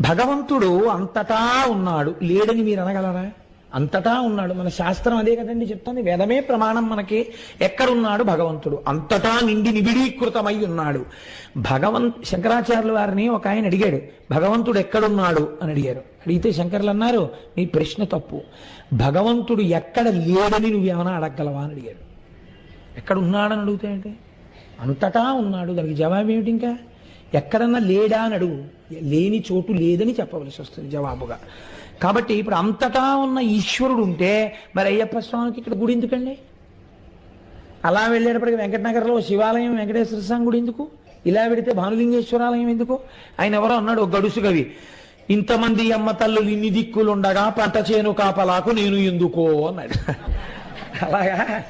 భగవంతుడు అంతటా ఉన్నాడు. లేడని మీరు అనగలరా? అంతటా ఉన్నాడు. మన శాస్త్రం అదే కదండి చెప్తుంది. వేదమే ప్రమాణం మనకి. ఎక్కడున్నాడు భగవంతుడు? అంతటా నిండి నిబిడీకృతమై ఉన్నాడు. భగవంత్ శంకరాచార్యుల వారిని ఒక ఆయన అడిగాడు. భగవంతుడు ఎక్కడున్నాడు? అని అడిగారు. అడిగితే శంకర్లు అన్నారు మీ ప్రశ్న తప్పు. భగవంతుడు ఎక్కడ లేడని నువ్వేమైనా అడగలవా అని అడిగాడు ఎక్కడ అడుగుతాయంటే? అంతటా ఉన్నాడు. దానికి జవాబు ఏమిటి ఇంకా? ఎక్కడన్నా లేడా అని అడుగు. లేని చోటు లేదని చెప్పవలసి వస్తుంది జవాబుగా. కాబట్టి ఇప్పుడు అంతటా ఉన్న ఈశ్వరుడు ఉంటే మరి అయ్యప్ప స్వామికి ఇక్కడ గుడి ఎందుకండి? అలా వెళ్ళేటప్పటికి వెంకటనగర్లో శివాలయం వెంకటేశ్వర స్వామి గుడి ఎందుకు? ఇలా పెడితే భానులింగేశ్వరాలయం ఎందుకు? ఆయన ఎవరో అన్నాడు గడుసు కవి ఇంతమంది అమ్మ తల్లులు ఇన్ని దిక్కులుండగా పంట చేను కాపలాకు నేను ఎందుకో అన్నాడు. అలాగా?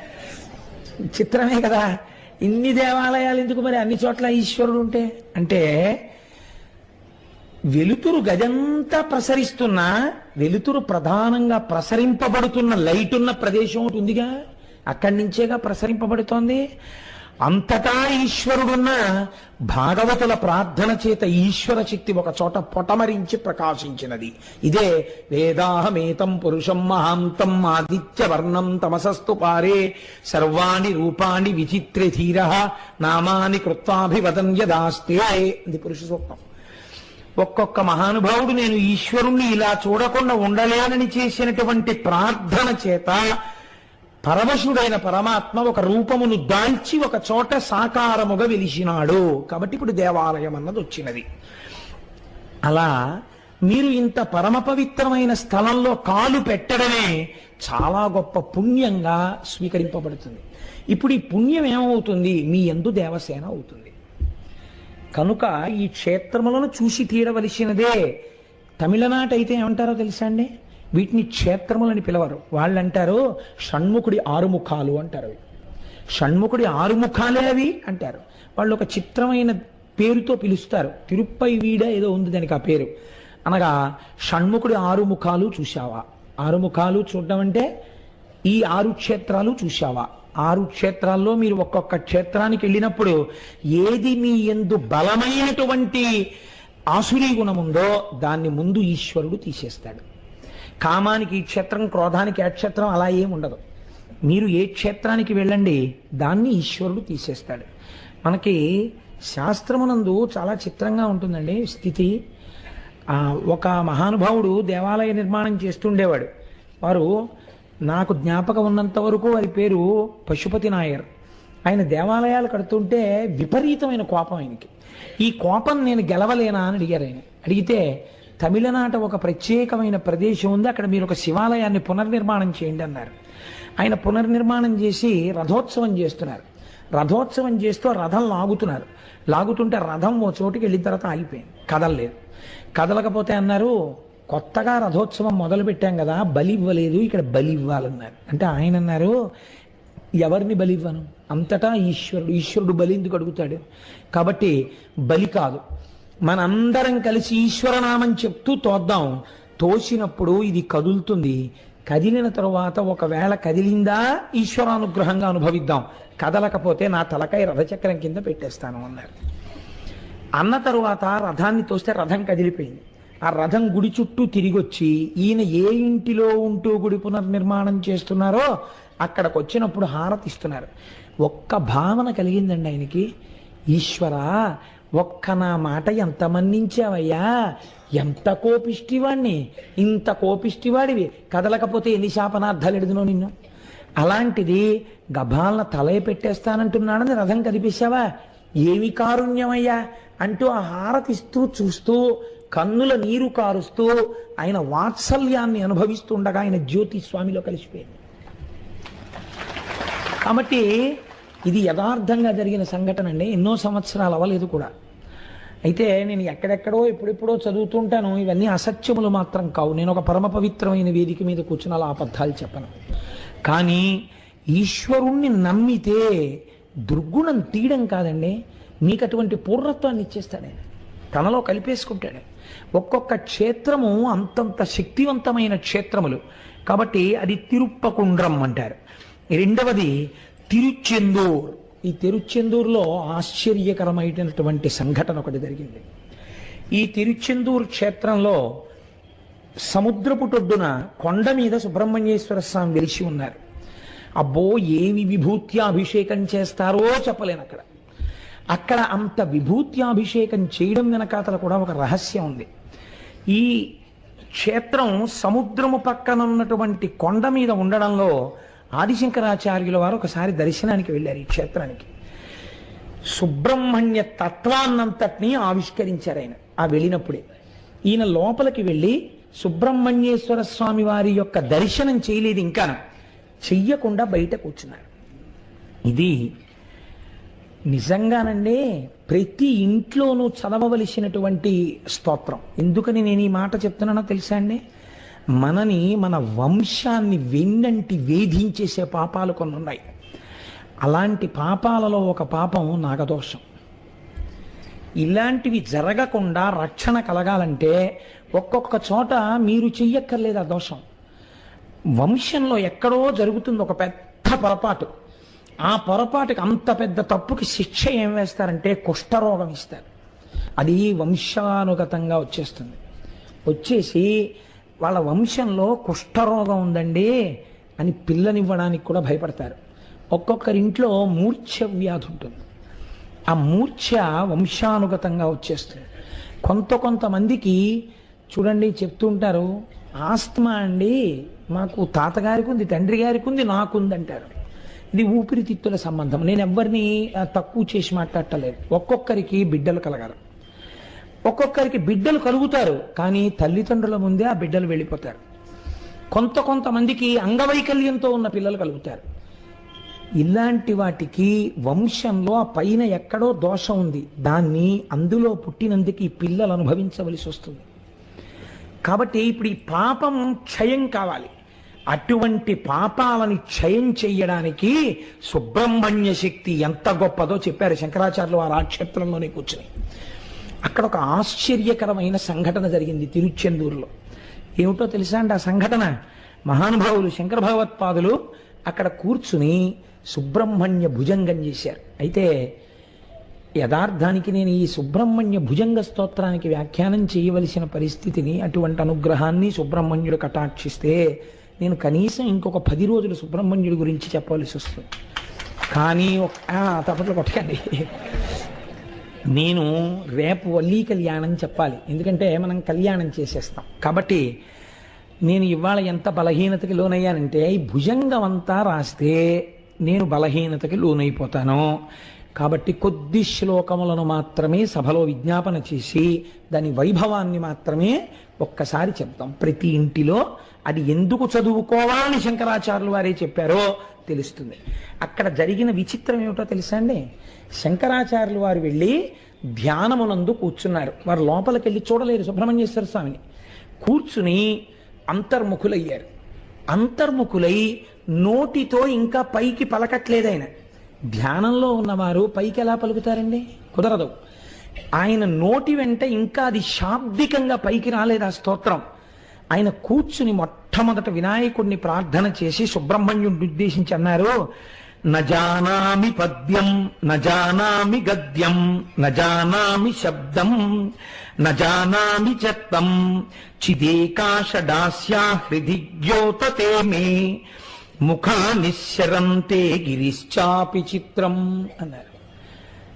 చిత్రమే కదా. ఇన్ని దేవాలయాలు ఎందుకు మరి అన్ని చోట్ల ఈశ్వరుడు ఉంటే? అంటే వెలుతురు గదంతా ప్రసరిస్తున్నా వెలుతురు ప్రధానంగా ప్రసరింపబడుతున్న లైట్ ఉన్న ప్రదేశం ఒకటి ఉందిగా. అక్కడి నుంచేగా ప్రసరింపబడుతోంది. అంతటా ఈశ్వరుడున్న భాగవతుల ప్రార్థన చేత ఈశ్వర శక్తి ఒక చోట పొటమరించి ప్రకాశించినది. ఇదే వేదాహమేతం పురుషం మహాంతం ఆదిత్య వర్ణం తమసస్తు పారే సర్వాణి రూపాణి విచిత్ర ధీర నామాని కృత్వాభివదన్ యదాస్తే. ఇది పురుష సూక్తం. ఒక్కొక్క మహానుభావుడు నేను ఈశ్వరుణ్ణి ఇలా చూడకుండా ఉండలేనని చేసినటువంటి ప్రార్థన చేత పరమశుడైన పరమాత్మ ఒక రూపమును దాల్చి ఒక చోట సాకారముగా వెలిసినాడు. కాబట్టి ఇప్పుడు దేవాలయం అన్నది వచ్చినది. అలా మీరు ఇంత పరమ పవిత్రమైన స్థలంలో కాలు పెట్టడమే చాలా గొప్ప పుణ్యంగా స్వీకరింపబడుతుంది. ఇప్పుడు ఈ పుణ్యం ఏమవుతుంది? మీ ఎందు దేవసేన అవుతుంది. కనుక ఈ క్షేత్రములను చూసి తీరవలసినదే తమిళనాట అయితే ఏమంటారో తెలుసా అండి? వీటిని క్షేత్రములని పిలవరు. వాళ్ళు అంటారు షణ్ముఖుడి ఆరుముఖాలు అంటారు. అవి షణ్ముఖుడి ఆరుముఖాలే అవి అంటారు. వాళ్ళు ఒక చిత్రమైన పేరుతో పిలుస్తారు. తిరుప్పై వీడ ఏదో ఉంది దానికి ఆ పేరు. అనగా షణ్ముఖుడి ఆరుముఖాలు చూశావా? ఆరుముఖాలు చూడడం అంటే ఈ ఆరు క్షేత్రాలు చూశావా? ఆరు క్షేత్రాల్లో మీరు ఒక్కొక్క క్షేత్రానికి వెళ్ళినప్పుడు ఏది మీ ఎందు బలమైనటువంటి ఆసురీ గుణముందో దాన్ని ముందు ఈశ్వరుడు తీసేస్తాడు. కామానికి ఈ క్షేత్రం క్రోధానికి ఆ క్షేత్రం అలా ఏం ఉండదు. మీరు ఏ క్షేత్రానికి వెళ్ళండి దాన్ని ఈశ్వరుడు తీసేస్తాడు. మనకి శాస్త్రమునందు చాలా చిత్రంగా ఉంటుందండి స్థితి. ఒక మహానుభావుడు దేవాలయ నిర్మాణం చేస్తుండేవాడు. వారు నాకు జ్ఞాపకం ఉన్నంత వరకు వారి పేరు పశుపతి నాయర్. ఆయన దేవాలయాలు కడుతుంటే విపరీతమైన కోపం ఆయనకి. ఈ కోపం నేను గెలవలేనా అని అడిగారు ఆయన. అడిగితే తమిళనాట ఒక ప్రత్యేకమైన ప్రదేశం ఉంది అక్కడ మీరు ఒక శివాలయాన్ని పునర్నిర్మాణం చేయండి అన్నారు. ఆయన పునర్నిర్మాణం చేసి రథోత్సవం చేస్తున్నారు. రథోత్సవం చేస్తూ రథం లాగుతున్నారు. లాగుతుంటే రథం ఓ చోటుకి వెళ్ళిన తర్వాత ఆగిపోయింది. కదలలేదు. కదలకపోతే అన్నారు కొత్తగా రథోత్సవం మొదలు పెట్టాం కదా బలి ఇవ్వలేదు ఇక్కడ బలి ఇవ్వాలన్నారు అంటే ఆయన అన్నారు ఎవరిని బలి ఇవ్వను అంతటా ఈశ్వరుడు ఈశ్వరుడు బలి ఎందుకు అడుగుతాడు? కాబట్టి బలి కాదు. మనందరం కలిసి ఈశ్వరనామం చెప్తూ తోద్దాం. తోసినప్పుడు ఇది కదులుతుంది. కదిలిన తరువాత ఒకవేళ కదిలిందా ఈశ్వరానుగ్రహంగా అనుభవిద్దాం. కదలకపోతే నా తలకాయ రథచక్రం కింద పెట్టేస్తాను అన్నారు. అన్న తరువాత రథాన్ని తోస్తే రథం కదిలిపోయింది. ఆ రథం గుడి చుట్టూ తిరిగొచ్చి ఈయన ఏ ఇంటిలో ఉంటూ గుడి పునర్నిర్మాణం చేస్తున్నారో అక్కడికి వచ్చినప్పుడు హారతి ఇస్తున్నారు ఒక్క భావన కలిగిందండి ఆయనకి. ఈశ్వర ఒక్క నా మాట ఎంత మన్నించావయ్యా? ఎంత కోపిష్టివాణ్ణి? ఇంత కోపిష్టివాడివి. కదలకపోతే ఎన్ని శాపనార్థాలు ఎడుదునో నిన్ను? అలాంటిది గభాలన తలయ పెట్టేస్తానంటున్నాడని రథం కదిపేశావా? ఏమి కారుణ్యమయ్యా? అంటూ ఆ హారతిస్తూ చూస్తూ కన్నుల నీరు కారుస్తూ ఆయన వాత్సల్యాన్ని అనుభవిస్తుండగా ఆయన జ్యోతి స్వామిలో కలిసిపోయింది. కాబట్టి ఇది యథార్థంగా జరిగిన సంఘటన అండి. ఎన్నో సంవత్సరాలు అవ్వలేదు కూడా. అయితే నేను ఎక్కడెక్కడో ఎప్పుడెప్పుడో చదువుతుంటాను. ఇవన్నీ అసత్యములు మాత్రం కావు. నేను ఒక పరమ పవిత్రమైన వేదిక మీద కూర్చుని అలా అబద్ధాలు చెప్పను. కానీ ఈశ్వరుణ్ణి నమ్మితే దుర్గుణం తీయడం కాదండి. మీకు అటువంటి పూర్ణత్వాన్ని ఇచ్చేస్తాడు ఆయన. తనలో కలిపేసుకుంటాడు. ఒక్కొక్క క్షేత్రము అంతంత శక్తివంతమైన క్షేత్రములు. కాబట్టి అది తిరుప్పకుండ్రం అంటారు. రెండవది తిరుచెందూర్. ఈ తిరుచెందూరులో ఆశ్చర్యకరమైనటువంటి సంఘటన ఒకటి జరిగింది. ఈ తిరుచెందూరు క్షేత్రంలో సముద్రపుటొడ్డున కొండ మీద సుబ్రహ్మణ్యేశ్వర స్వామి వెలిసి ఉన్నారు. అబ్బో ఏమి విభూత్యాభిషేకం చేస్తారో చెప్పలేను అక్కడ అక్కడ అంత విభూత్యాభిషేకం చేయడం వెనకాతల కూడా ఒక రహస్యం ఉంది. ఈ క్షేత్రం సముద్రము పక్కన ఉన్నటువంటి కొండ మీద ఉండడంలో ఆదిశంకరాచార్యుల వారు ఒకసారి దర్శనానికి వెళ్ళారు ఈ క్షేత్రానికి. సుబ్రహ్మణ్య తత్వాన్నంతటినీ ఆవిష్కరించారు ఆయన ఆ వెళ్ళినప్పుడే. ఈయన లోపలికి వెళ్ళి సుబ్రహ్మణ్యేశ్వర స్వామి వారి యొక్క దర్శనం చేయలేదు ఇంకా చెయ్యకుండా బయట కూర్చున్నారు. ఇది నిజంగానండి ప్రతి ఇంట్లోనూ చదవవలసినటువంటి స్తోత్రం. ఎందుకని నేను ఈ మాట చెప్తున్నానో తెలుసా అండి? మనని మన వంశాన్ని వెన్నంటి వేధించేసే పాపాలు కొన్ని ఉన్నాయి అలాంటి పాపాలలో ఒక పాపం నాగదోషం. ఇలాంటివి జరగకుండా రక్షణ కలగాలంటే ఒక్కొక్క చోట మీరు చెయ్యక్కర్లేదు ఆ దోషం. వంశంలో ఎక్కడో జరుగుతుంది ఒక పెద్ద పొరపాటు. ఆ పొరపాటుకి అంత పెద్ద తప్పుకి శిక్ష ఏం వేస్తారంటే కుష్ఠరోగం ఇస్తారు. అది వంశానుగతంగా వచ్చేస్తుంది. వచ్చేసి వాళ్ళ వంశంలో కుష్ఠరోగం ఉందండి అని పిల్లనివ్వడానికి కూడా భయపడతారు. ఒక్కొక్కరి ఇంట్లో మూర్ఛ వ్యాధి ఉంటుంది. ఆ మూర్ఛ వంశానుగతంగా వచ్చేస్తుంది. కొంత కొంతమందికి చూడండి చెప్తూ ఉంటారు ఆస్తమా అండి మాకు తాతగారికి ఉంది తండ్రి గారికి ఉంది నాకుంది అంటారు ఇది ఊపిరితిత్తుల సంబంధం. నేను ఎవరిని తక్కువ చేసి మాట్లాడటలేదు. ఒక్కొక్కరికి బిడ్డలు కలగాలి. ఒక్కొక్కరికి బిడ్డలు కలుగుతారు కానీ తల్లిదండ్రుల ముందే ఆ బిడ్డలు వెళ్ళిపోతారు. కొంత కొంతమందికి అంగవైకల్యంతో ఉన్న పిల్లలు కలుగుతారు. ఇలాంటి వాటికి వంశంలో ఆ పైన ఎక్కడో దోషం ఉంది. దాన్ని అందులో పుట్టినందుకు ఈ పిల్లలు అనుభవించవలసి వస్తుంది. కాబట్టి ఇప్పుడు ఈ పాపం క్షయం కావాలి. అటువంటి పాపాలని క్షయం చెయ్యడానికి సుబ్రహ్మణ్య శక్తి ఎంత గొప్పదో చెప్పారు శంకరాచార్యులు ఆ క్షేత్రంలోనే కూర్చుని. అక్కడ ఒక ఆశ్చర్యకరమైన సంఘటన జరిగింది తిరుచెందూరులో. ఏమిటో తెలుసా అండి ఆ సంఘటన? మహానుభావులు శంకర భగవత్పాదులు అక్కడ కూర్చుని సుబ్రహ్మణ్య భుజంగం చేశారు. అయితే యథార్థానికి నేను ఈ సుబ్రహ్మణ్య భుజంగ స్తోత్రానికి వ్యాఖ్యానం చేయవలసిన పరిస్థితిని అటువంటి అనుగ్రహాన్ని సుబ్రహ్మణ్యుడు కటాక్షిస్తే నేను కనీసం ఇంకొక పది రోజులు సుబ్రహ్మణ్యుడి గురించి చెప్పవలసి వస్తుంది. కానీ ఒక- ఆ, తప్పట్లు కొట్టకండి. నేను రేపు వల్లీ కళ్యాణం చెప్పాలి. ఎందుకంటే మనం కళ్యాణం చేసేస్తాం. కాబట్టి నేను ఇవాళ ఎంత బలహీనతకి లోనయ్యానంటే ఈ భుజంగం అంతా రాస్తే నేను బలహీనతకి లోనైపోతాను. కాబట్టి కొద్ది శ్లోకములను మాత్రమే సభలో విజ్ఞాపన చేసి దాని వైభవాన్ని మాత్రమే ఒక్కసారి చెప్తాం. ప్రతి ఇంటిలో అది ఎందుకు చదువుకోవాలని శంకరాచార్యులు వారే చెప్పారో తెలుస్తుంది. అక్కడ జరిగిన విచిత్రం ఏమిటో తెలుసా అండి? శంకరాచార్యులు వారు వెళ్ళి ధ్యానమునందు కూర్చున్నారు. వారు లోపలికి వెళ్ళి చూడలేరు సుబ్రహ్మణ్యేశ్వర స్వామిని. కూర్చుని అంతర్ముఖులయ్యారు. అంతర్ముఖులై నోటితో ఇంకా పైకి పలకట్లేదు ఆయన. ధ్యానంలో ఉన్నవారు పైకి ఎలా పలుకుతారండి? కుదరదు. ఆయన నోటి వెంట ఇంకా అది శాబ్దికంగా పైకి రాలేదు ఆ స్తోత్రం? ఆయన కూర్చుని మొట్టమొదట వినాయకుడిని ప్రార్థన చేసి సుబ్రహ్మణ్యుడిని ఉద్దేశించి అన్నారు నజానామి పద్యం నజానామి గద్యం నజానామి శబ్దం నజానామి చత్తం చిదేకాశడాస్యా హృది ద్యోతతే మే ముఖా నిశ్చరంతే గిరిశ్చాపి చిత్రం అన్నారు.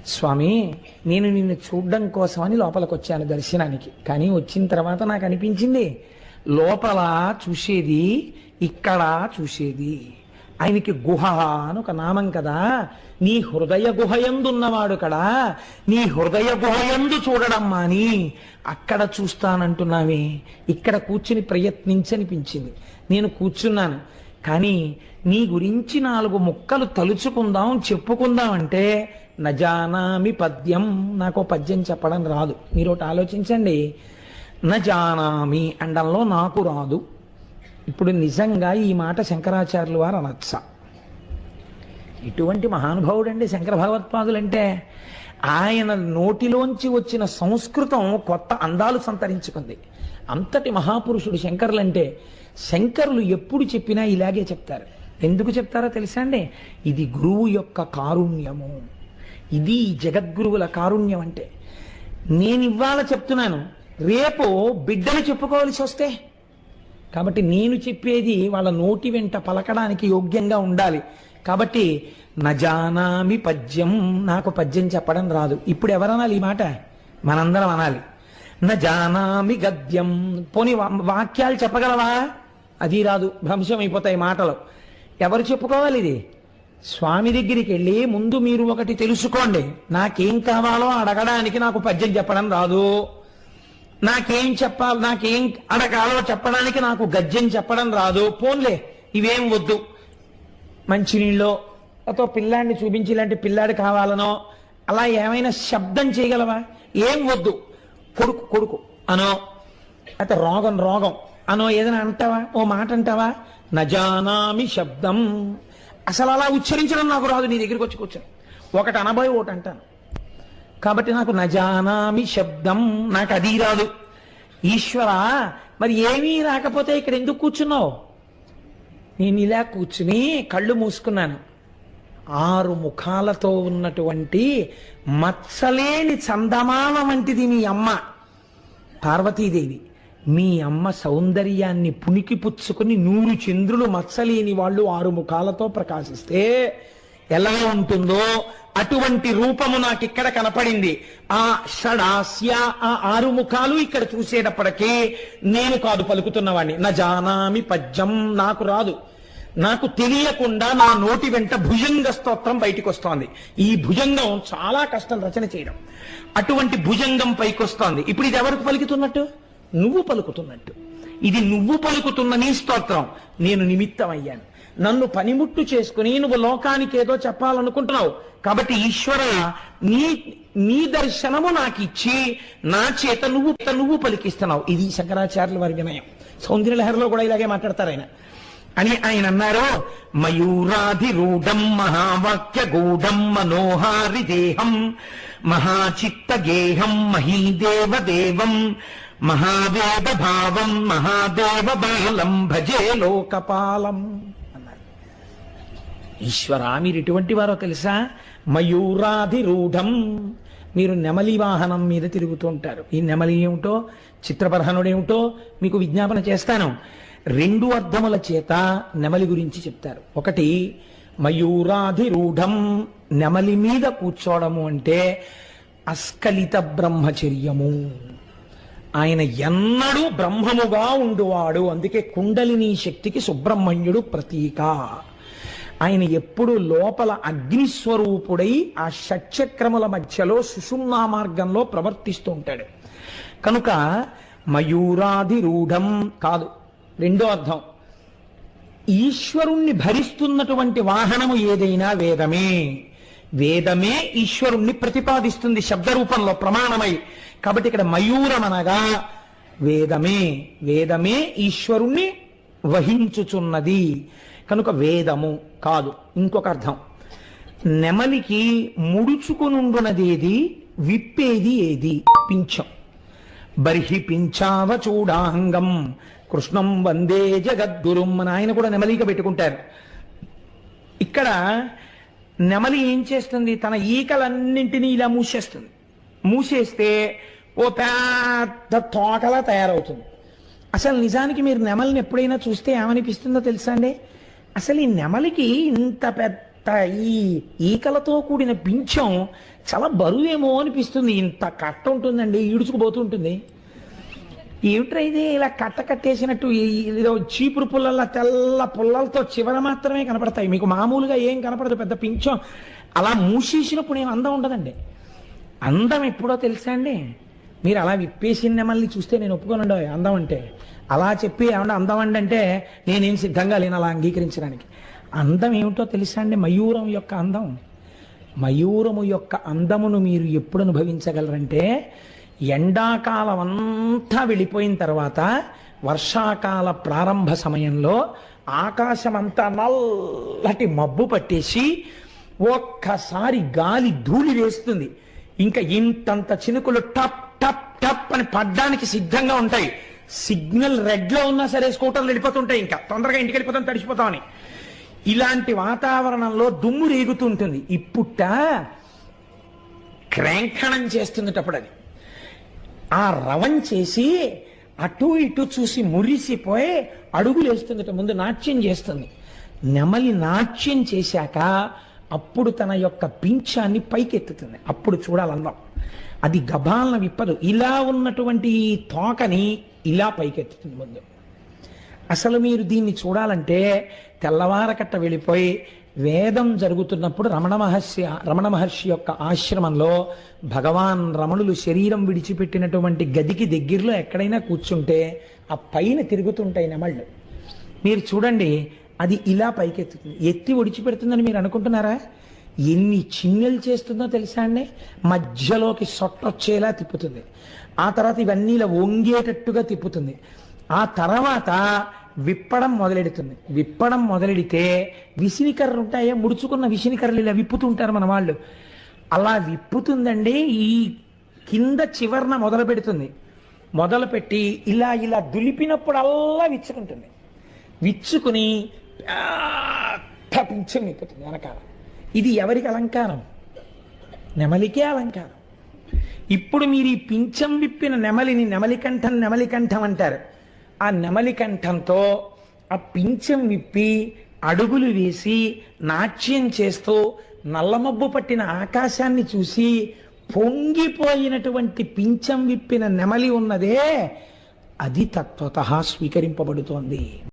స్వామి నేను నిన్ను చూడడం కోసమని లోపలికి వచ్చాను దర్శనానికి. కానీ వచ్చిన తర్వాత నాకు అనిపించింది లోపల చూసేది ఇక్కడ చూసేది. ఆయనకి గుహ అని ఒక నామం కదా. నీ హృదయ గుహయందున్నవాడు కదా? నీ హృదయ గుహయందు చూడడం మాని అక్కడ చూస్తానంటున్నావే. ఇక్కడ కూర్చుని ప్రయత్నించనిపించింది. నేను కూర్చున్నాను. కానీ నీ గురించి నాలుగు ముక్కలు తలుచుకుందాం చెప్పుకుందాం అంటే నజానామి పద్యం. నాకు పద్యం చెప్పడం రాదు. మీరు ఒకటి ఆలోచించండి. నజానామి అండంలో నాకు రాదు. ఇప్పుడు నిజంగా ఈ మాట శంకరాచార్యులు వారు అనొచ్చ. ఇటువంటి మహానుభావుడండి శంకర భగవత్పాదులంటే ఆయన నోటిలోంచి వచ్చిన సంస్కృతం కొత్త అందాలు సంతరించుకుంది. అంతటి మహాపురుషుడు శంకరులంటే శంకరులు ఎప్పుడు చెప్పినా ఇలాగే చెప్తారు. ఎందుకు చెప్తారో తెలుసా అండి? ఇది గురువు యొక్క కారుణ్యము. ఇది జగద్గురువుల కారుణ్యం అంటే. నేను ఇవాళ చెప్తున్నాను రేపు బిడ్డలు చెప్పుకోవాల్సి వస్తే. కాబట్టి నేను చెప్పేది వాళ్ళ నోటి వెంట పలకడానికి యోగ్యంగా ఉండాలి. కాబట్టి నజానామి పద్యం నాకు పద్యం చెప్పడం రాదు. ఇప్పుడు ఎవరనాలి ఈ మాట? మనందరం అనాలి. నజానామి గద్యం. పోని వా- వాక్యాలు చెప్పగలవా? అది రాదు భ్రంశమైపోతాయి అయిపోతాయి మాటలు. ఎవరు చెప్పుకోవాలి ఇది? స్వామి దగ్గరికి వెళ్ళి ముందు మీరు ఒకటి తెలుసుకోండి. నాకేం కావాలో అడగడానికి నాకు పద్యం చెప్పడం రాదు. నాకేం చెప్పాలి నాకేం అడగాలో చెప్పడానికి నాకు గద్యం చెప్పడం రాదు. పోన్లే ఇవేం వద్దు. మంచినీళ్ళు అతో పిల్లాడిని చూపించి ఇలాంటి పిల్లాడు కావాలనో అలా ఏమైనా శబ్దం చేయగలవా? ఏం వద్దు. కొడుకు కొడుకు అనో అయితే రోగం రోగం. అనో ఏదైనా అంటావా? ఓ మాట అంటావా? నజానామి శబ్దం. అసలు అలా ఉచ్చరించడం నాకు రాదు నీ దగ్గరికి వచ్చి కూర్చొని ఒకటి అనబోయి ఒకటి అంటాను. కాబట్టి నాకు నజానామి శబ్దం నాకు అది రాదు. ఈశ్వర మరి ఏమీ రాకపోతే ఇక్కడ ఎందుకు కూర్చున్నావు? నేను ఇలా కూర్చుని కళ్ళు మూసుకున్నాను. ఆరు ముఖాలతో ఉన్నటువంటి మచ్చలేని చందమామ వంటిది మీ అమ్మ పార్వతీదేవి. మీ అమ్మ సౌందర్యాన్ని పుణికి పుచ్చుకుని నూరు చంద్రులు మచ్చలేని వాళ్ళు ఆరు ముఖాలతో ప్రకాశిస్తే ఎలా ఉంటుందో? అటువంటి రూపము నాకు ఇక్కడ కనపడింది. ఆ షడాస్య ఆ ఆరు ముఖాలు ఇక్కడ చూసేటప్పటికీ నేను కాదు పలుకుతున్నవాడిని నా జానామి పద్యం నాకు రాదు. నాకు తెలియకుండా నా నోటి వెంట భుజంగ స్తోత్రం బయటికి వస్తోంది ఈ భుజంగం చాలా కష్టం రచన చేయడం. అటువంటి భుజంగం పైకి వస్తోంది ఇప్పుడు ఇది ఎవరికి పలుకుతున్నట్టు? నువ్వు పలుకుతున్నట్టు. ఇది నువ్వు పలుకుతున్న నీ స్తోత్రం. నేను నిమిత్తం అయ్యాను నన్ను పనిముట్టు చేసుకుని నువ్వు లోకానికి ఏదో చెప్పాలనుకుంటున్నావు. కాబట్టి ఈశ్వర నీ నీ దర్శనము నాకు ఇచ్చి నా చేత నువ్వు నువ్వు పలికిస్తున్నావు. ఇది శంకరాచార్యుల వారి వినయం. సౌందర్యలహరిలో కూడా ఇలాగే మాట్లాడతారు ఆయన. అని ఆయన అన్నారు మయూరాధిరూఢం మహావాక్య గూఢం మనోహారి దేహం మహాచిత్త గేహం మహీదేవ దేవం మహాదేవ భావం మహాదేవ బాలం భజే లోకపాలం. అన్నారు మీరు ఎటువంటి వారో తెలుసా? మయూరాధిరూఢం. మీరు నెమలి వాహనం మీద తిరుగుతూ ఉంటారు ఈ నెమలి ఏమిటో చిత్రపరహనుడు ఏమిటో మీకు విజ్ఞాపన చేస్తాను. రెండు అర్థముల చేత నెమలి గురించి చెప్తారు. ఒకటి మయూరాధిరూఢం. నెమలి మీద కూర్చోవడము అంటే అస్కలిత బ్రహ్మచర్యము. ఆయన ఎన్నడూ బ్రహ్మముగా ఉండువాడు. అందుకే కుండలిని శక్తికి సుబ్రహ్మణ్యుడు ప్రతీక. ఆయన ఎప్పుడు లోపల అగ్నిస్వరూపుడై ఆ షట్చక్రముల మధ్యలో సుషుమ్నా మార్గంలో ప్రవర్తిస్తూ ఉంటాడు. కనుక మయూరాధిరూఢం కాదు. రెండో అర్థం. ఈశ్వరుణ్ణి భరిస్తున్నటువంటి వాహనము ఏదైనా వేదమే. వేదమే ఈశ్వరుణ్ణి ప్రతిపాదిస్తుంది శబ్ద రూపంలో ప్రమాణమై. కాబట్టి ఇక్కడ మయూరం అనగా వేదమే. వేదమే ఈశ్వరుణ్ణి వహించుచున్నది. కనుక వేదము కాదు. ఇంకొక అర్థం. నెమలికి ముడుచుకునుండునదేది విప్పేది ఏది? పింఛం. బర్హి పించావ చూడాంగం. కృష్ణం వందే జగద్గురుం అని ఆయన కూడా నెమలిక పెట్టుకుంటారు. ఇక్కడ నెమలి ఏం చేస్తుంది? తన ఈకలన్నింటినీ ఇలా మూసేస్తుంది. మూసేస్తే ఓ పెద్ద తోకలా తయారవుతుంది. అసలు నిజానికి మీరు నెమలిని ఎప్పుడైనా చూస్తే ఏమనిపిస్తుందో తెలుసా అండి? అసలు ఈ నెమలికి ఇంత పెద్ద ఈ ఈకలతో కూడిన పింఛం చాలా బరువేమో అనిపిస్తుంది. ఇంత కట్ట ఉంటుందండి ఈడుచుకుపోతుంటుంది ఏమిట్రా ఇది? ఇలా కట్ట కట్టేసినట్టు ఏదో చీపురు పుల్లల తెల్ల పుల్లలతో చివర మాత్రమే కనపడతాయి. మీకు మామూలుగా ఏం కనపడదు పెద్ద పింఛం. అలా మూసేసినప్పుడు ఏం అందం ఉండదండి. అందం ఎప్పుడో తెలుసా అండి? మీరు అలా విప్పేసిన నెమల్ని చూస్తే నేను ఒప్పుకోనండి అందం అంటే. అలా చెప్పి ఏమన్నా అందం అండి అంటే నేనేం సిద్ధంగా లేను అలా అంగీకరించడానికి. అందం ఏమిటో తెలుసా అండి? మయూరం యొక్క అందం. మయూరము యొక్క అందమును మీరు ఎప్పుడు అనుభవించగలరంటే ఎండాకాలం అంతా వెళ్ళిపోయిన తర్వాత వర్షాకాల ప్రారంభ సమయంలో ఆకాశం అంతా నల్లటి మబ్బు పట్టేసి ఒక్కసారి గాలి ధూళి వేస్తుంది. ఇంకా ఇంతంత చినుకులు టప్ టప్ టప్ అని పడ్డానికి సిద్ధంగా ఉంటాయి. సిగ్నల్ రెడ్లో ఉన్నా సరే స్కూటర్లు వెళ్ళిపోతుంటాయి ఇంకా. తొందరగా ఇంటికి వెళ్ళిపోతాం తడిచిపోతామని ఇలాంటి వాతావరణంలో దుమ్ము రేగుతుంటుంది ఇప్పుట క్రాంకణం చేస్తున్నటప్పుడు అది. ఆ రవం చేసి అటు ఇటు చూసి మురిసిపోయి అడుగులు వేస్తుంది ముందు నాట్యం చేస్తుంది. నెమలి నాట్యం చేశాక అప్పుడు తన యొక్క పింఛాన్ని పైకెత్తుతుంది. అప్పుడు చూడాలందాం. అది గబాలన విప్పదు. ఇలా ఉన్నటువంటి తోకని ఇలా పైకెత్తుతుంది ముందు. అసలు మీరు దీన్ని చూడాలంటే తెల్లవారకట్ట వెళ్ళిపోయి వేదం జరుగుతున్నప్పుడు రమణ మహర్షి రమణ మహర్షి యొక్క ఆశ్రమంలో భగవాన్ రమణులు శరీరం విడిచిపెట్టినటువంటి గదికి దగ్గరలో ఎక్కడైనా కూర్చుంటే ఆ పైన తిరుగుతుంటాయి నెమళ్ళు. మీరు చూడండి అది ఇలా పైకెత్తుతుంది. ఎత్తి ఒడిచిపెడుతుందని మీరు అనుకుంటున్నారా? ఎన్ని చిన్నెలు చేస్తుందో తెలుసా అండి? మధ్యలోకి సొట్టొచ్చేలా తిప్పుతుంది. ఆ తర్వాత ఇవన్నీ ఇలా వంగేటట్టుగా తిప్పుతుంది. ఆ తర్వాత విప్పడం మొదలెడుతుంది. విప్పడం మొదలెడితే విసినికర్రలు ఉంటాయో? ముడుచుకున్న విసినికర్రలు ఇలా విప్పుతుంటారు మన వాళ్ళు. అలా విప్పుతుందండి. ఈ కింద చివరన మొదలు పెడుతుంది మొదలు పెట్టి ఇలా ఇలా దులిపినప్పుడల్లా విచ్చుకుంటుంది. విచ్చుకుని పెద్ద పింఛం విప్పుతుంది వెనకాల. ఇది ఎవరికి అలంకారం? నెమలికే అలంకారం. ఇప్పుడు మీరు ఈ పింఛం విప్పిన నెమలిని నెమలికంఠం నెమలికంఠం అంటారు. ఆ నెమలికంఠంతో ఆ పింఛం విప్పి అడుగులు వేసి నాట్యం చేస్తూ నల్లమబ్బు పట్టిన ఆకాశాన్ని చూసి పొంగిపోయినటువంటి పింఛం విప్పిన నెమలి ఉన్నదే అది తత్వత స్వీకరింపబడుతోంది.